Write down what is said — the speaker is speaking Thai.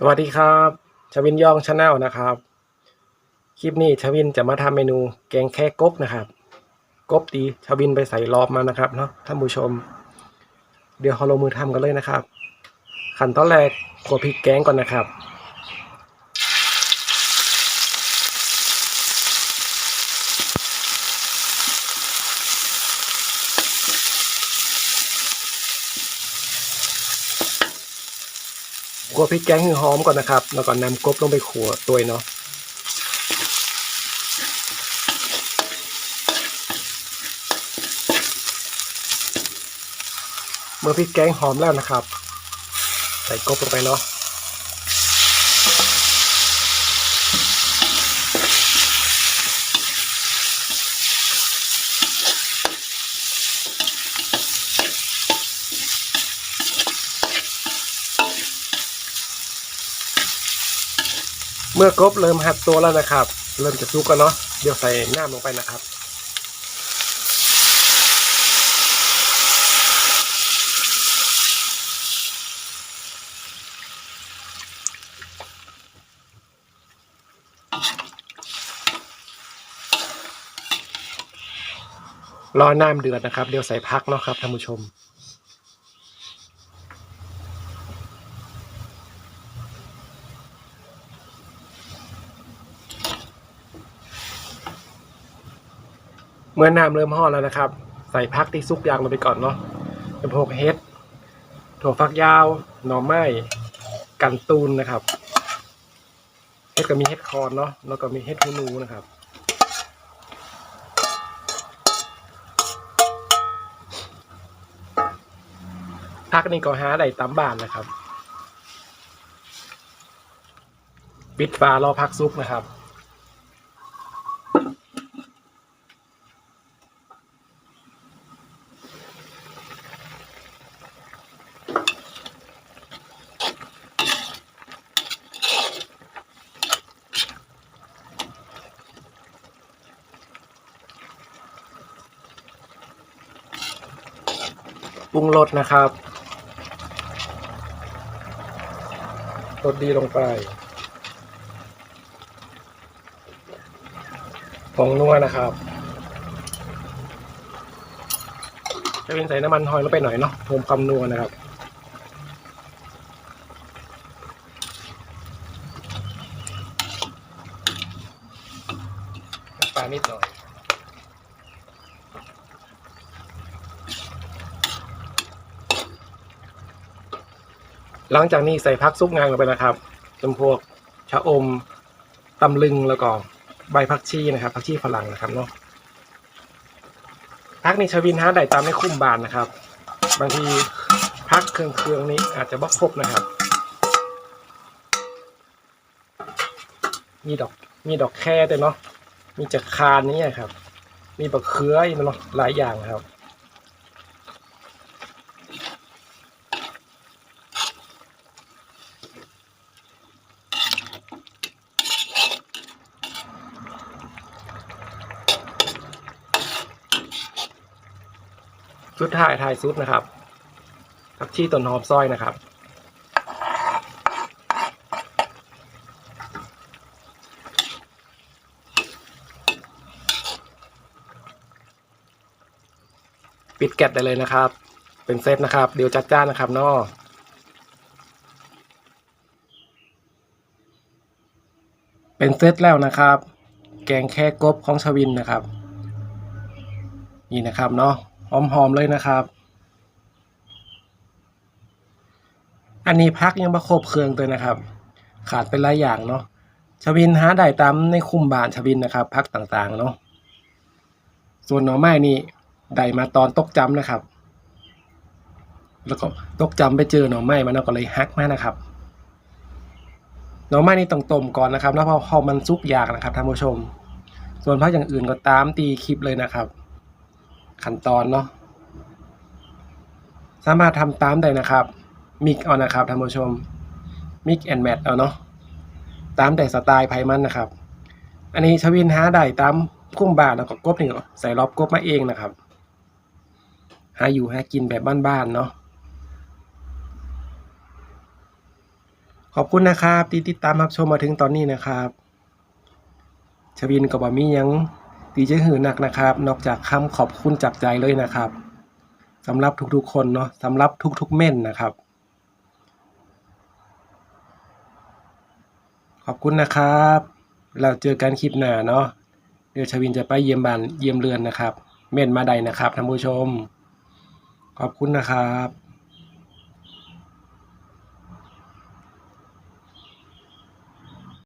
สวัสดีครับชวินยองชาแนลนะครับ คลิปนี้ชวินจะมาทำเมนูแกงแค่กบนะครับกบดีชวินไปใส่รอบมานะครับเนาะท่านผู้ชม เดี๋ยวเราลงมือทำกันเลยนะครับ ขั้นตอนแรกขัวพริกแกงก่อนนะครับ ขัวพริกแกงให้หอมก่อนนะครับ แล้วก็นำกบลงไปขัวตัวเนาะเมื่อพริกแกงหอมแล้วนะครับ ใส่กบลงไปเนาะ เมื่อกบเริ่มหัดตัวแล้วนะครับ เริ่มจะซุกกันเนาะเดี๋ยวใส่น้ำลงไปนะครับรอน้ำเดือดนะครับ เดี๋ยวใส่พักเนาะครับท่านผู้ชม เมื่อน้ำเริ่มห่อแล้วนะครับ ใส่พักที่ซุกยางลงไปก่อนเนาะเป็นพวกเห็ดถั่วฟักยาว หน่อไม้กันตูนนะครับเห็ดก็มีเห็ดคอนเนาะแล้วก็มีเห็ดหูหนูนะครับพักนี่ก็หาได้ตามบ้านนะครับ ปิดฝารอพักซุกนะครับ รุงรสนะครับรสดีลงไปผงนัวนะครับ จะเป็นใส่น้ำมันหอยลงไปหน่อยเนาะเพิ่มความนัวนะครับปลานิดหน่อย หลังจากนี้ใส่พักซุปงานลงไปนะครับเป็นพวกชะอมตำลึงแล้วก็ใบผักชีนะครับผักชีฝรั่งนะครับเนาะพักนี้ชวินฮะได้ตามไม่คุ้มบานนะครับ บางทีพักเครื่องเครื่องๆนี้อาจจะบ่ครบนะครับมีดอกมีดอกแค่ด้วยเนาะมีจักรคานนี่ครับ มีบักเขืออีกเนาะหลายอย่างครับ สุดท้ายท้ายซุดนะครับผักชีต้นหอมซอยนะครับ ปิดแก๊สได้เลยนะครับ เป็นเซตนะครับ เดี๋ยวจัดจ้านนะครับเนอเป็นเซตแล้วนะครับ แกงแค่กบของชวินนะครับ นี่นะครับเนาะ หอมๆเลยนะครับ อันนี้พักยังประครบเครื่องเลยนะครับ ขาดเป็นหลายอย่างเนาะชวินหาได้ตามในคุ้มบานชวินนะครับ พักต่างๆเนาะส่วนหน่อไม้นี่ได้มาตอนตกจำนะครับ แล้วก็ตกจำไปเจอหน่อไม้มันก็เลยฮักมานะครับ หน่อไม้นี่ต้องต้มก่อนนะครับ แล้วพอพอมันซุกยากนะครับท่านผู้ชม ส่วนพักอย่างอื่นก็ตามตีคลิปเลยนะครับ ขั้นตอนเนาะสามารถทำตามได้นะครับมิกเอานะครับท่านผู้ชมมิกแอนแมทเอาเนาะตามแต่สไตล์ไพมันนะครับ อันนี้ชวินหาได้ตามคุ้มบาทแล้วก็กบนี่ใส่รอบกบมาเองนะครับ หาอยู่หากินแบบบ้านๆเนาะขอบคุณนะครับที่ติดตามรับชมมาถึงตอนนี้นะครับ ชวินกับบะมี่ยัง ตีจหือหนักนะครับ นอกจากคำขอบคุณจากใจเลยนะครับสำหรับทุกๆคนเนาะสำหรับทุกๆเม่นนะครับ ขอบคุณนะครับ เราเจอกันคลิปหน้าเนาะเดี๋ยวชวินจะไปเยี่ยมบ้านเยี่ยมเรือนนะครับ เม่นมาใดนะครับท่านผู้ชม ขอบคุณนะครับ